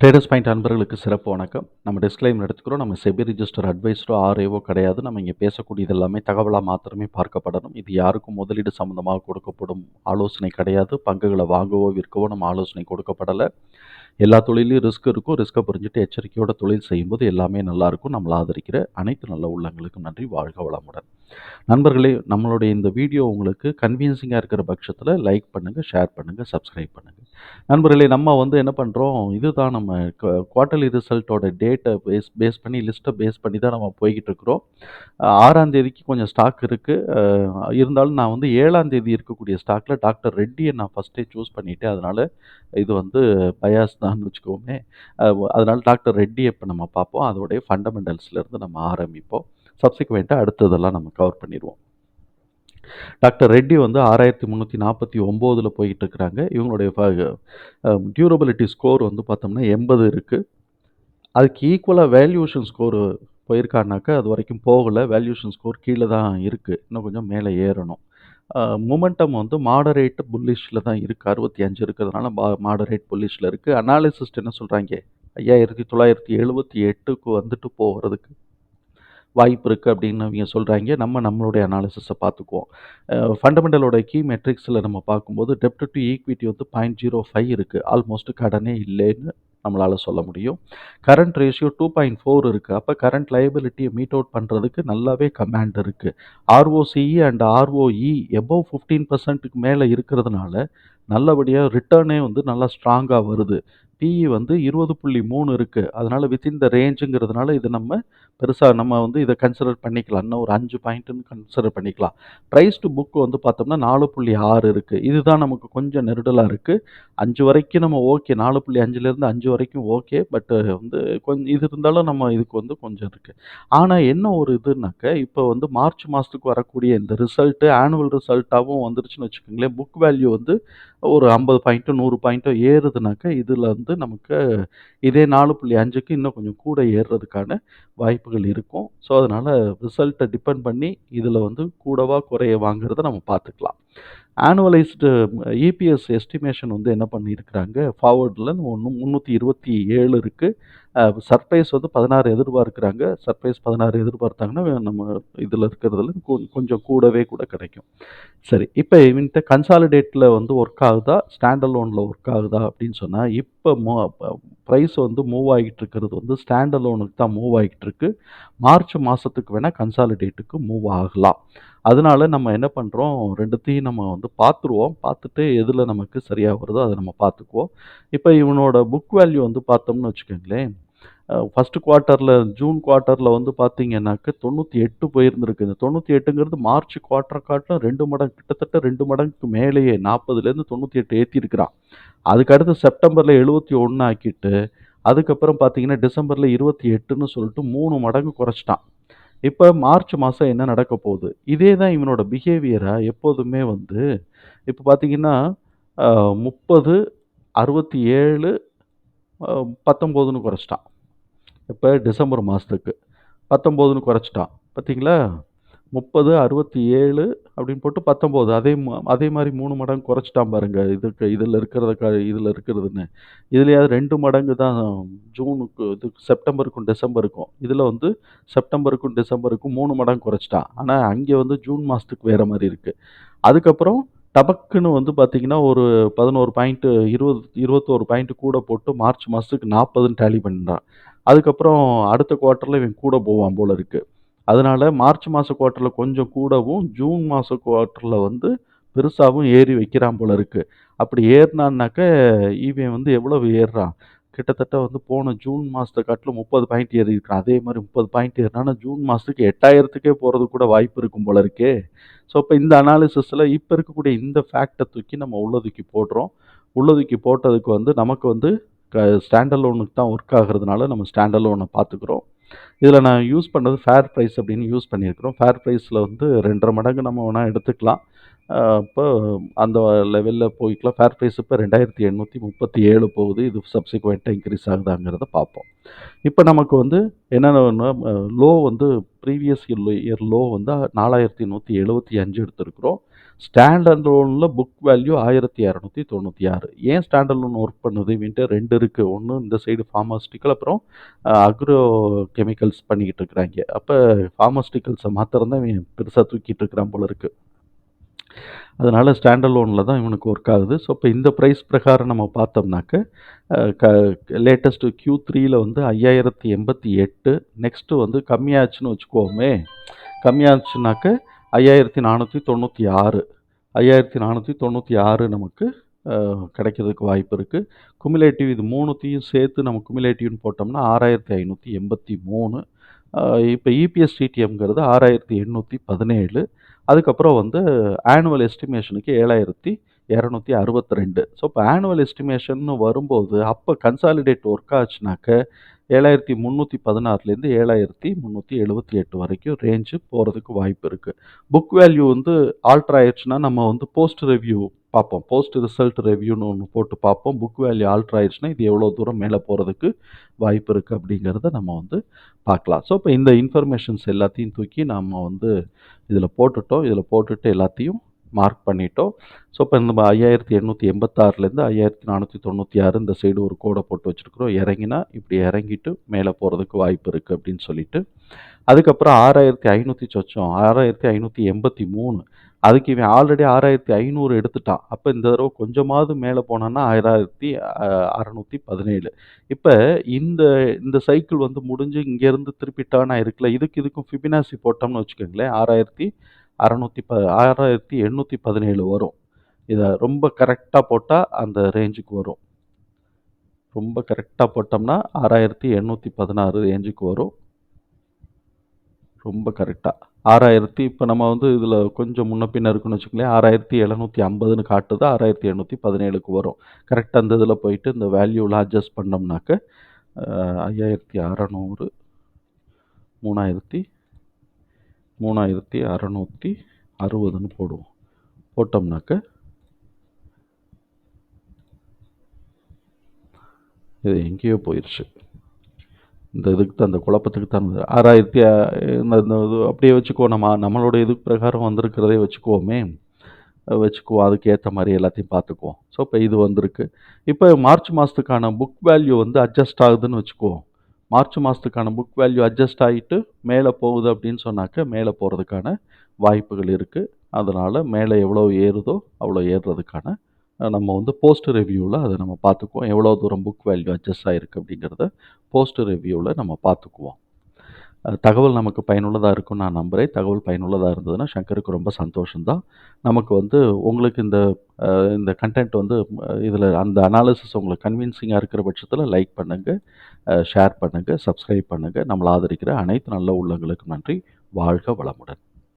Traders point அன்பர்களுக்கு சிறப்பு வணக்கம். நம்ம டிஸ்க்ளைம் எடுத்துக்கிறோம். நம்ம செபி ரிஜிஸ்டர் அட்வைஸரோ ஆர்ஏவோ கிடையாது. நம்ம இங்கே பேசக்கூடியது எல்லாமே தகவலாக மாத்திரமே பார்க்கப்படணும். இது யாருக்கும் முதலீடு சம்மந்தமாக கொடுக்கப்படும் ஆலோசனை கிடையாது. பங்குகளை வாங்கவோ விற்கவோ நம்ம ஆலோசனை கொடுக்கப்படலை. எல்லா தொழிலையும் ரிஸ்க் இருக்கும். ரிஸ்க்கை புரிஞ்சுட்டு எச்சரிக்கையோட தொழில் செய்யும்போது எல்லாமே நல்லாயிருக்கும் நம்மளை ஆதரிக்கிற அனைத்து நல்ல உள்ளங்களுக்கும் நன்றி. வாழ்க வளமுடன். நண்பர்களே நம்மளுடைய இந்த வீடியோ உங்களுக்கு கன்வீன்சிங்காக இருக்கிற பட்சத்தில் லைக் பண்ணுங்கள் ஷேர் பண்ணுங்கள் சப்ஸ்கிரைப் பண்ணுங்கள் நண்பர்களே நம்ம வந்து என்ன பண்ணுறோம் இதுதான் நம்ம குவார்ட்டர்லி ரிசல்ட்டோட டேட்டை பேஸ் பேஸ் பண்ணி லிஸ்ட்டை பேஸ் பண்ணி தான் நம்ம போய்கிட்டு இருக்கிறோம். ஆறாம் தேதிக்கு கொஞ்சம் ஸ்டாக் இருக்குது இருந்தாலும் நான் வந்து ஏழாம் தேதி இருக்கக்கூடிய ஸ்டாக்கில் டாக்டர் ரெட்டியை நான் ஃபஸ்ட்டே சூஸ் பண்ணிவிட்டேன் அதனால் இது வந்து பயாஸ் தான் வச்சுக்கோமே. அதனால் டாக்டர் ரெட்டி இப்போ நம்ம பார்ப்போம். அதோடைய ஃபண்டமெண்டல்ஸ்லேருந்து நம்ம ஆரம்பிப்போம். சப்சிக்வெண்ட்டாக அடுத்ததெல்லாம் நம்ம கவர் பண்ணிடுவோம் டாக்டர் ரெட்டி வந்து ஆறாயிரத்தி முந்நூற்றி நாற்பத்தி ஒம்போதில் போயிட்டு இருக்கிறாங்க இவங்களுடைய டியூரபிலிட்டி ஸ்கோர் வந்து பார்த்தோம்னா எண்பது இருக்குது அதுக்கு ஈக்குவலாக வேல்யூஷன் ஸ்கோர் போயிருக்கானாக்கா அது வரைக்கும் போகலை. வேல்யூஷன் ஸ்கோர் கீழே தான் இருக்குது இன்னும் கொஞ்சம் மேலே ஏறணும். மொமெண்டம் வந்து மாடரேட் புல்லிஷில் தான் இருக்குது அறுபத்தி அஞ்சு இருக்கிறதுனால மா மாடரேட் புல்லிஷில் இருக்குது அனாலிசிஸ்ட் என்ன சொல்கிறாங்க ஐயாயிரத்தி தொள்ளாயிரத்தி எழுபத்தி எட்டுக்கு வந்துட்டு போகிறதுக்கு வாய்ப்பு இருக்குது அப்படின்னு அவங்க சொல்கிறாங்க நம்ம நம்மளுடைய அனாலிசிஸை பார்த்துக்குவோம். ஃபண்டமெண்டலோட கீ மெட்ரிக்ஸில் நம்ம பார்க்கும்போது டெப்ட் டு ஈக்விட்டி வந்து பாயிண்ட் ஜீரோ ஃபைவ் இருக்குது ஆல்மோஸ்ட் கடனே இல்லைன்னு நம்மளால் சொல்ல முடியும். Current ratio two point four இருக்குது அப்போ கரண்ட் லைபிலிட்டியை மீட் அவுட் பண்ணுறதுக்கு நல்லாவே கமாண்ட் இருக்குது ROCE and ROE above fifteen பர்சன்ட்டுக்கு மேலே இருக்கிறதுனால நல்லபடியாக ரிட்டர்னே வந்து நல்லா ஸ்ட்ராங்காக வருது. பிஇ வந்து இருபது புள்ளி மூணு இருக்குது அதனால் வித்தின் த ரேஞ்சுங்கிறதுனால இது நம்ம பெருசாக நம்ம வந்து இதை கன்சிடர் பண்ணிக்கலாம். இன்னும் ஒரு அஞ்சு பாயிண்ட்டுன்னு கன்சிடர் பண்ணிக்கலாம். ப்ரைஸ் டு புக் வந்து பார்த்தோம்னா நாலு புள்ளி ஆறு இருக்குது இதுதான் நமக்கு கொஞ்சம் நெருடலாக இருக்குது அஞ்சு வரைக்கும் நம்ம ஓகே நாலு புள்ளி அஞ்சுலேருந்து அஞ்சு வரைக்கும் ஓகே பட் வந்து கொஞ்சம் இது இருந்தாலும் நம்ம இதுக்கு வந்து கொஞ்சம் இருக்குது ஆனால் என்ன ஒரு இதுனாக்க இப்போ வந்து மார்ச் மாதத்துக்கு வரக்கூடிய இந்த ரிசல்ட்டு ஆனுவல் ரிசல்ட்டாகவும் வந்துருச்சுன்னு வச்சுக்கோங்களேன். புக் வேல்யூ வந்து ஒரு ஐம்பது பாயிண்ட்டோ நூறு பாயிண்ட்டோ ஏறுதுனாக்கா இதில் வந்து வந்து நமக்கு இதே நாலு புள்ளி அஞ்சுக்கு இன்னும் கொஞ்சம் கூட ஏறுறதுக்கான வாய்ப்புகள் இருக்கும். ஸோ அதனால் ரிசல்ட்டை டிபெண்ட் பண்ணி இதில் வந்து கூடவா குறைய வாங்குறத நம்ம பார்த்துக்கலாம். ஆனுவலைஸ்டு இபிஎஸ் எஸ்டிமேஷன் வந்து என்ன பண்ணியிருக்கிறாங்க? ஃபார்வர்டில் ஒன்று முந்நூற்றி இருபத்தி ஏழு இருக்குது சர்ப்ரைஸ் வந்து பதினாறு எதிர்பார்க்குறாங்க. சர்ப்ரைஸ் பதினாறு எதிர்பார்த்தாங்கன்னா நம்ம இதில் இருக்கிறதுல கொஞ்சம் கூடவே கூட கிடைக்கும். சரி இப்போ இந்த கன்சாலிடேட்டில் வந்து ஒர்க் ஆகுதா? ஸ்டாண்டர்ட் லோனில் ஒர்க் ஆகுதா? அப்படின்னு சொன்னால் இப்போ மோ ப்ரைஸ் வந்து மூவ் ஆகிட்டு இருக்கிறது வந்து ஸ்டாண்டர்ட் லோனுக்கு தான் மூவ் ஆகிட்டு இருக்கு. மார்ச் மாதத்துக்கு வேணால் கன்சாலிடேட்டுக்கு மூவ் ஆகலாம். அதனால நம்ம என்ன பண்ணுறோம் ரெண்டுத்தையும் நம்ம வந்து பார்த்துருவோம். பார்த்துட்டு எதில் நமக்கு சரியாக வருதோ அதை நம்ம பார்த்துக்குவோம். இப்போ இவனோட புக் வேல்யூ வந்து பார்த்தோம்னு வச்சுக்கோங்களேன் ஃபஸ்ட்டு குவார்ட்டரில் ஜூன் குவார்ட்டரில் வந்து பார்த்தீங்கன்னாக்க தொண்ணூற்றி எட்டு போயிருந்துருக்கு. இந்த தொண்ணூற்றி எட்டுங்கிறது மார்ச் குவார்ட்டர் காட்டிலும் ரெண்டு மடங்கு கிட்டத்தட்ட ரெண்டு மடங்குக்கு மேலேயே நாற்பதுலேருந்து தொண்ணூற்றி எட்டு ஏற்றிருக்கிறான் அதுக்கு அடுத்து செப்டம்பரில் எழுபத்தி ஒன்று ஆக்கிட்டு அதுக்கப்புறம் பார்த்தீங்கன்னா டிசம்பரில் இருபத்தி எட்டுன்னு சொல்லிட்டு மூணு மடங்கு குறைச்சிட்டான். இப்போ மார்ச் மாதம் என்ன நடக்க போகுது? இதே தான் இவனோட பிஹேவியரை எப்போதுமே வந்து இப்போ பார்த்தீங்கன்னா முப்பது அறுபத்தி ஏழு பத்தொம்போதுன்னு குறைச்சிட்டான். இப்போ டிசம்பர் மாதத்துக்கு பத்தொம்போதுன்னு குறைச்சிட்டான். பார்த்தீங்களா முப்பது அறுபத்தி ஏழு அப்படின்னு போட்டு பத்தொம்போது. அதே மா அதே மாதிரி மூணு மடங்கு குறைச்சிட்டான் பாருங்கள் இதுக்கு இதில் இருக்கிறத க இதில் இருக்கிறதுன்னு. இதுலையாவது ரெண்டு மடங்கு தான் ஜூனுக்கு இது செப்டம்பருக்கும் டிசம்பருக்கும். இதில் வந்து செப்டம்பருக்கும் டிசம்பருக்கும் மூணு மடங்கு குறைச்சிட்டான். ஆனால் அங்கே வந்து ஜூன் மாதத்துக்கு வேறு மாதிரி இருக்குது அதுக்கப்புறம் டபக்குன்னு வந்து பார்த்திங்கன்னா ஒரு பதினோரு பாயிண்ட்டு இருபது இருபத்தோரு பாயிண்ட்டு கூட போட்டு மார்ச் மாதத்துக்கு நாற்பதுன்னு டேலி பண்ணிட்டான் அதுக்கப்புறம் அடுத்த குவார்ட்டரில் இவன் கூட போவான் போல இருக்குது அதனால மார்ச் மாத குவார்ட்டரில் கொஞ்சம் கூடவும் ஜூன் மாத குவார்ட்டரில் வந்து பெருசாகவும் ஏறி வைக்கிறான் போல இருக்குது அப்படி ஏறினான்னாக்க இவன் வந்து எவ்வளவு ஏறுறான்? கிட்டத்தட்ட வந்து போன ஜூன் மாதத்தை காட்டிலும் முப்பது பாயிண்ட் ஏறி இருக்கான் அதே மாதிரி முப்பது பாயிண்ட் ஏறினானா ஜூன் மாதத்துக்கு எட்டாயிரத்துக்கே போகிறது கூட வாய்ப்பு இருக்கும் போல இருக்கே. ஸோ இப்போ இந்த அனாலிசிஸில் இப்போ இருக்கக்கூடிய இந்த ஃபேக்டை தூக்கி நம்ம உள்ளதுக்கு போடுறோம். உள்ளதுக்கு போட்டதுக்கு வந்து நமக்கு வந்து ஸ்டாண்டர்ட் லோனுக்கு தான் ஒர்க் ஆகிறதுனால நம்ம ஸ்டாண்டர்ட் லோனை பார்த்துக்குறோம். இதில் நான் யூஸ் பண்ணது ஃபேர் ப்ரைஸ் அப்படின்னு யூஸ் பண்ணியிருக்கிறோம். ஃபேர் ப்ரைஸில் வந்து ரெண்டரை மடங்கு நம்ம வேணால் எடுத்துக்கலாம். இப்போ அந்த லெவலில் போய்க்கலாம். ஃபேர் ப்ரைஸ் இப்போ ரெண்டாயிரத்தி எண்ணூற்றி முப்பத்தி ஏழு போகுது. இது சப்சிக்வெண்ட்டாக இன்க்ரீஸ் ஆகுதாங்கிறத பார்ப்போம். இப்போ நமக்கு வந்து என்னென்ன லோ வந்து ப்ரீவியஸ் இயர் லோ வந்து நாலாயிரத்தி நூற்றி எழுபத்தி அஞ்சு எடுத்திருக்கிறோம். ஸ்டாண்டர்ட் லோனில் புக் வேல்யூ ஆயிரத்தி இரநூத்தி தொண்ணூற்றி ஆறு. ஏன் ஸ்டாண்டர்ட் லோன் ஒர்க் பண்ணுது? இவன்ட்டு ரெண்டு இருக்குது ஒன்று இந்த சைடு ஃபார்மாஸ்டிக்கல் அப்புறம் அக்ரோ கெமிக்கல்ஸ் பண்ணிக்கிட்டு இருக்கிறாங்க. அப்போ ஃபார்மாஸ்டிக்கல்ஸை மாத்திரம் தான் இவன் பெருசாக தூக்கிட்டு இருக்கிறான் போல இருக்குது அதனால் ஸ்டாண்டர்ட் லோனில் தான் இவனுக்கு ஒர்க் ஆகுது. ஸோ இப்போ இந்த ப்ரைஸ் பிரகாரம் நம்ம பார்த்தோம்னாக்க க லேட்டஸ்ட்டு க்யூ த்ரீயில் வந்து ஐயாயிரத்தி எண்பத்தி எட்டு நெக்ஸ்ட்டு வந்து கம்மியாச்சுன்னு வச்சுக்கோமே. கம்மியாச்சுனாக்க ஐயாயிரத்தி நானூற்றி தொண்ணூற்றி ஆறு. ஐயாயிரத்தி நானூற்றி தொண்ணூற்றி ஆறு நமக்கு கிடைக்கிறதுக்கு வாய்ப்பு இருக்குது குமிலேட்டிவ் இது மூணுத்தையும் சேர்த்து நம்ம குமிலேட்டிவ்னு போட்டோம்னா ஆறாயிரத்தி ஐநூற்றி எண்பத்தி மூணு. இப்போ இபிஎஸ் டிடிஎம்ங்கிறது ஆறாயிரத்தி எண்ணூற்றி பதினேழு. அதுக்கப்புறம் வந்து ஆனுவல் எஸ்டிமேஷனுக்கு ஏழாயிரத்தி இரநூத்தி அறுபத்தி ரெண்டு. ஸோ இப்போ ஆனுவல் எஸ்டிமேஷன் வரும்போது அப்போ கன்சாலிடேட் ஒர்க் ஆச்சுனாக்க ஏழாயிரத்தி முந்நூற்றி பதினாறுலேருந்து ஏழாயிரத்தி முந்நூற்றி எழுபத்தி எட்டு வரைக்கும் ரேஞ்சு போகிறதுக்கு வாய்ப்பு இருக்குது புக் வேல்யூ வந்து ஆல்ட்ரு ஆயிடுச்சுன்னா நம்ம வந்து போஸ்ட் ரிவ்யூ பார்ப்போம். போஸ்ட் ரிசல்ட் ரிவ்யூன்னு ஒன்று போட்டு பார்ப்போம். புக் வேல்யூ ஆல்ட்ரு ஆயிடுச்சுன்னா இது எவ்வளோ தூரம் மேலே போகிறதுக்கு வாய்ப்பு இருக்குது அப்படிங்கிறத நம்ம வந்து பார்க்கலாம். ஸோ இப்போ இந்த இன்ஃபர்மேஷன்ஸ் எல்லாத்தையும் தூக்கி நம்ம வந்து இதில் போட்டுட்டோம். இதில் போட்டுட்டு எல்லாத்தையும் மார்க் பண்ணிட்டோம். ஸோ இப்போ இந்த ஐயாயிரத்தி எண்ணூற்றி எண்பத்தாறுலேருந்து ஐயாயிரத்தி நானூற்றி தொண்ணூற்றி ஆறு இந்த சைடு ஒரு கோடை போட்டு வச்சுருக்குறோம். இறங்கினா இப்படி இறங்கிட்டு மேலே போகிறதுக்கு வாய்ப்பு இருக்குது அப்படின்னு சொல்லிட்டு. அதுக்கப்புறம் ஆறாயிரத்தி ஐநூற்றி சொச்சம் ஆறாயிரத்தி ஐநூற்றி எண்பத்தி மூணு. அதுக்கு இவன் ஆல்ரெடி ஆறாயிரத்தி ஐநூறு எடுத்துட்டான். அப்போ இந்த தடவை கொஞ்சமாவது மேலே போனான்னா ஆயிரத்தி அறநூற்றி பதினேழு. இப்போ இந்த இந்த சைக்கிள் வந்து முடிஞ்சு இங்கேருந்து திருப்பி டேர்ன் இதுக்கு இதுக்கும் ஃபிபினாசி போட்டோம்னு வச்சுக்கோங்களேன் ஆறாயிரத்தி அறநூற்றி ப ஆறாயிரத்தி எண்ணூற்றி பதினேழு வரும். இதை ரொம்ப கரெக்டாக போட்டால் அந்த ரேஞ்சுக்கு வரும். ரொம்ப கரெக்டாக போட்டோம்னா ஆறாயிரத்தி எண்ணூற்றி பதினாறு ரேஞ்சுக்கு வரும். ரொம்ப கரெக்டாக ஆறாயிரத்தி இப்போ நம்ம வந்து இதில் கொஞ்சம் முன்ன பின்ன இருக்குன்னு வச்சுக்கோங்களேன் ஆறாயிரத்தி எழுநூற்றி ஐம்பதுன்னு காட்டுது ஆறாயிரத்தி எண்ணூற்றி பதினேழுக்கு வரும். கரெக்டாக அந்த இதில் போயிட்டு இந்த வேல்யூவில் அட்ஜஸ்ட் பண்ணோம்னாக்க ஐயாயிரத்தி அறநூறு மூணாயிரத்தி மூணாயிரத்தி அறநூற்றி அறுபதுன்னு போடுவோம். போட்டோம்னாக்க இது எங்கேயோ போயிடுச்சு இந்த இதுக்கு தான் அந்த குழப்பத்துக்கு தான். ஆறாயிரத்தி இந்த இது அப்படியே வச்சுக்கோ நம்ம நம்மளோட இது பிரகாரம் வந்திருக்கிறதே வச்சுக்குவோமே. வச்சுக்குவோம். அதுக்கு ஏற்ற மாதிரி எல்லாத்தையும் பார்த்துக்குவோம். ஸோ இப்போ இது வந்திருக்கு. இப்போ மார்ச் மாதத்துக்கான புக் வேல்யூ வந்து அட்ஜஸ்ட் ஆகுதுன்னு வச்சுக்குவோம். மார்ச் மாதத்துக்கான புக் வேல்யூ அட்ஜஸ்ட் ஆகிட்டு மேலே போகுது அப்படின்னு சொன்னாக்க மேலே போகிறதுக்கான வாய்ப்புகள் இருக்குது அதனால் மேலே எவ்வளோ ஏறுதோ அவ்வளோ ஏறுறதுக்கான நம்ம வந்து போஸ்ட் ரிவ்யூவில் அதை நம்ம பார்த்துக்குவோம். எவ்வளோ தூரம் புக் வேல்யூ அட்ஜஸ்ட் ஆகிருக்கு அப்படிங்கிறத போஸ்ட் ரிவ்யூவில் நம்ம பார்த்துக்குவோம். தகவல் நமக்கு பயனுள்ளதாக இருக்கும்னு நான் நம்புகிறேன் தகவல் பயனுள்ளதாக இருந்ததுன்னா சங்கருக்கு ரொம்ப சந்தோஷம்தான். நமக்கு வந்து உங்களுக்கு இந்த இந்த கண்டென்ட் வந்து இதில் அந்த அனாலிசிஸ் உங்களுக்கு கன்வின்சிங்காக இருக்கிற பட்சத்தில் லைக் பண்ணுங்கள் ஷேர் பண்ணுங்கள் சப்ஸ்கிரைப் பண்ணுங்கள் நம்மளை ஆதரிக்கிற அனைத்து நல்ல உள்ளங்களுக்கும் நன்றி. வாழ்க வளமுடன்.